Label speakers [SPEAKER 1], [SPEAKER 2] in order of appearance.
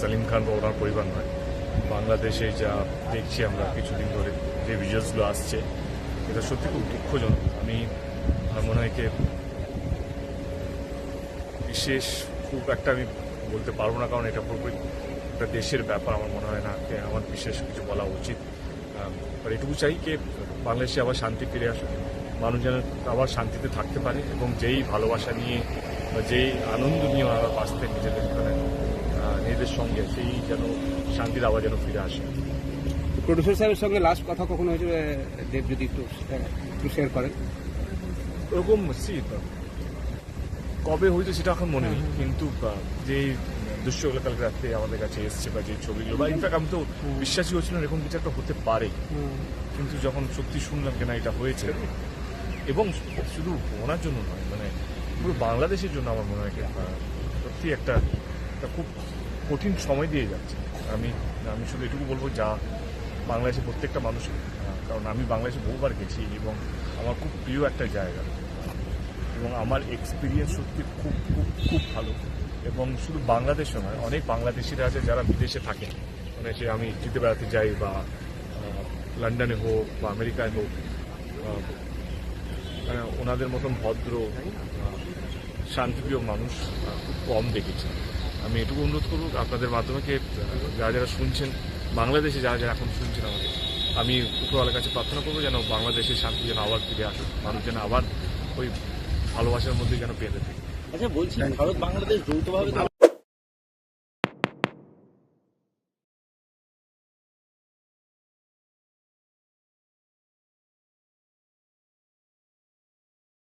[SPEAKER 1] সালিম খান বা ওনার পরিবার নয়। বাংলাদেশে যা দেখছি আমরা কিছুদিন ধরে যে ভিজুয়ালসগুলো আসছে, এটা সত্যি খুব দুঃখজনক। আমি, আমার মনে হয় কি, বিশেষ খুব একটা আমি বলতে পারব না, কারণ এটা পুরোপুরি একটা দেশের ব্যাপার, আমার মনে হয় না আমার বিশেষ কিছু বলা উচিত। আর এটুকু চাই যে বাংলাদেশে আবার শান্তি ফিরে আসুক। মানুষ যেন আবার শান্তিতে থাকতে পারে এবং যেই ভালোবাসা নিয়ে বা যেই আনন্দ নিয়ে ওনারা বাঁচতে নিজেদের নিজেদের সঙ্গে সেই যেন শান্তির আবার যেন ফিরে আসে।
[SPEAKER 2] প্রডিউসার সাহেবের সঙ্গে লাস্ট কথা কখন হয়েছে দেব যদি একটু একটু শেয়ার করেন?
[SPEAKER 1] ওরকম সি কবে হয়েছে সেটা এখন মনে নেই কিন্তু আহ, যে দৃশ্যগুলো কালকে রাত্রে আমাদের কাছে এসছে বা যে ছবিগুলো বা ইনফ্যাক্ট আমি তো বিশ্বাসই হচ্ছিল না এরকম কিছু একটা হতে পারে। কিন্তু যখন সত্যি শুনলাম যে না এটা হয়েছে এবং শুধু ওনার জন্য নয় মানে পুরো বাংলাদেশের জন্য আমার মনে হয় সত্যি একটা খুব কঠিন সময় দিয়ে যাচ্ছে। আমি আমি শুধু এটুকু বলব যা বাংলাদেশের প্রত্যেকটা মানুষ কারণ আমি বাংলাদেশে বহুবার গেছি এবং আমার খুব প্রিয় একটা জায়গা। এবং আমার এক্সপিরিয়েন্স সত্যি খুব খুব খুব ভালো। এবং শুধু বাংলাদেশও নয়, অনেক বাংলাদেশিরা আছে যারা বিদেশে থাকে। মানে সে আমি জিতে বেড়াতে যাই বা লন্ডনে হোক বা আমেরিকায় হোক মানে ওনাদের মতন ভদ্র শান্তিপ্রিয় মানুষ খুব কম দেখেছি। আমি এটুকু অনুরোধ করব আপনাদের মাধ্যমে কে যারা যারা শুনছেন বাংলাদেশে যারা যারা এখন শুনছেন আমাকে আমি উপরওয়ালার কাছে প্রার্থনা করব যেন বাংলাদেশের শান্তি যেন আবার ফিরে আসে মানুষ যেন আবার ওই ভালোবাসার মধ্যে যেন পেতে থাকে।
[SPEAKER 3] আচ্ছা বলছি ভারত বাংলাদেশ যৌথভাবে